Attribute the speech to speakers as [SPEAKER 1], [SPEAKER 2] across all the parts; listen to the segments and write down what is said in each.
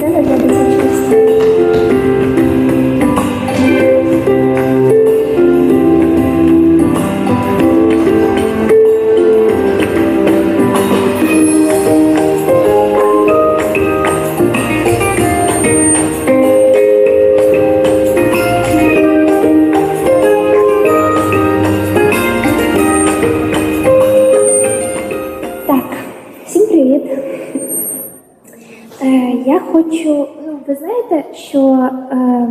[SPEAKER 1] Це не для десятичності. Я хочу, ну, ви знаєте, що е,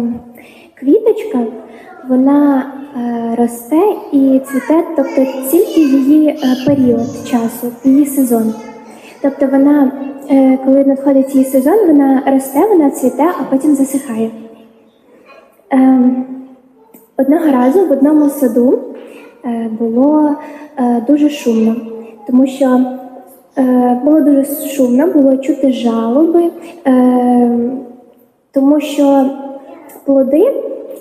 [SPEAKER 1] квіточка вона е, росте і цвіте, тобто тільки її е, період часу, її сезон. Тобто вона, е, коли надходить її сезон, вона росте, вона цвіте, а потім засихає. Е, Одного разу в одному саду е, було е, дуже шумно, тому що е, було дуже шумно, було чути жалоби, е, тому що плоди,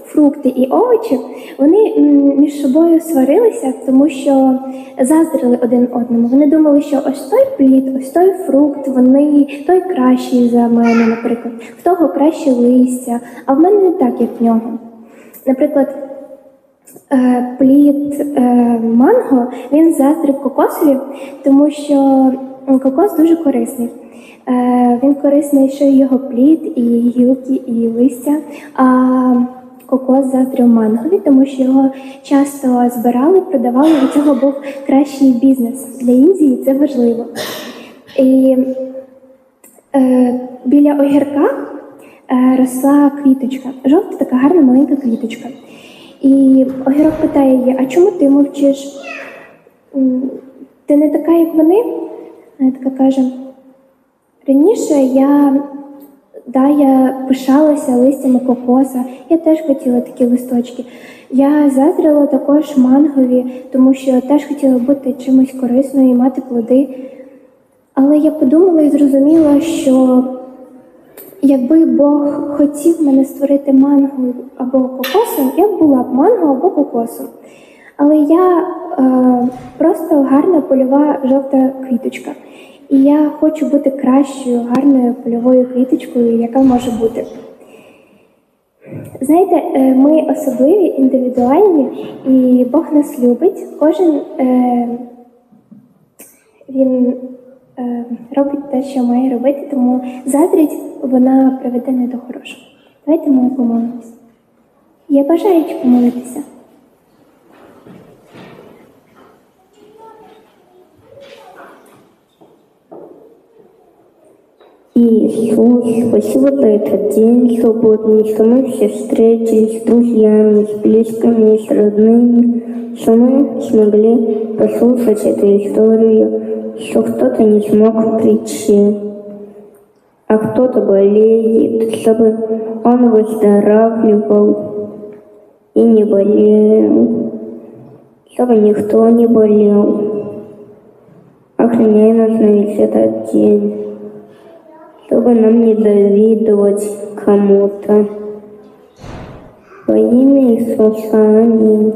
[SPEAKER 1] фрукти і овочі вони між собою сварилися, тому що заздрили один одному. Вони думали, що ось той плід, ось той фрукт, вони той кращий за мене, наприклад, в того краще листя, а в мене не так, як в нього. Наприклад, е, плід е, манго він заздрив кокосові, тому що кокос дуже корисний. Е, Він корисний, що і його плід, і гілки, і листя. А кокос заздрив мангові, тому що його часто збирали, продавали. Від цього був кращий бізнес. Для Індії це важливо. І е, біля огірка е, росла квіточка, жовта така гарна маленька квіточка. І огірок питає її, а чому ти мовчиш? Ти не така, як вони? Вона така каже: раніше я, да, я пишалася листями кокоса, я теж хотіла такі листочки. Я заздрила також мангові, тому що теж хотіла бути чимось корисною і мати плоди. Але я подумала і зрозуміла, що якби Бог хотів мене створити манго або кокосом, я б була б манго або кокосом. Але я е, просто гарна польова жовта квіточка. І я хочу бути кращою, гарною польовою квіточкою, яка може бути. Знаєте, е, ми особливі, індивідуальні, і Бог нас любить. Кожен е, він робить те, що має робити, тому заздрість вона приведе не до хорошого. Давайте ми помолимось. Я бажаю помолитися.
[SPEAKER 2] Иисус, спасибо за этот день субботний, что мы все встретились с друзьями, с близкими, с родными, что мы смогли послушать эту историю, что кто-то не смог прийти, а кто-то болеет, чтобы он выздоравливал и не болел, чтобы никто не болел. Охраняй нас на весь этот день чтобы нам не завидовать кому-то. Во имя Иисуса. Аминь.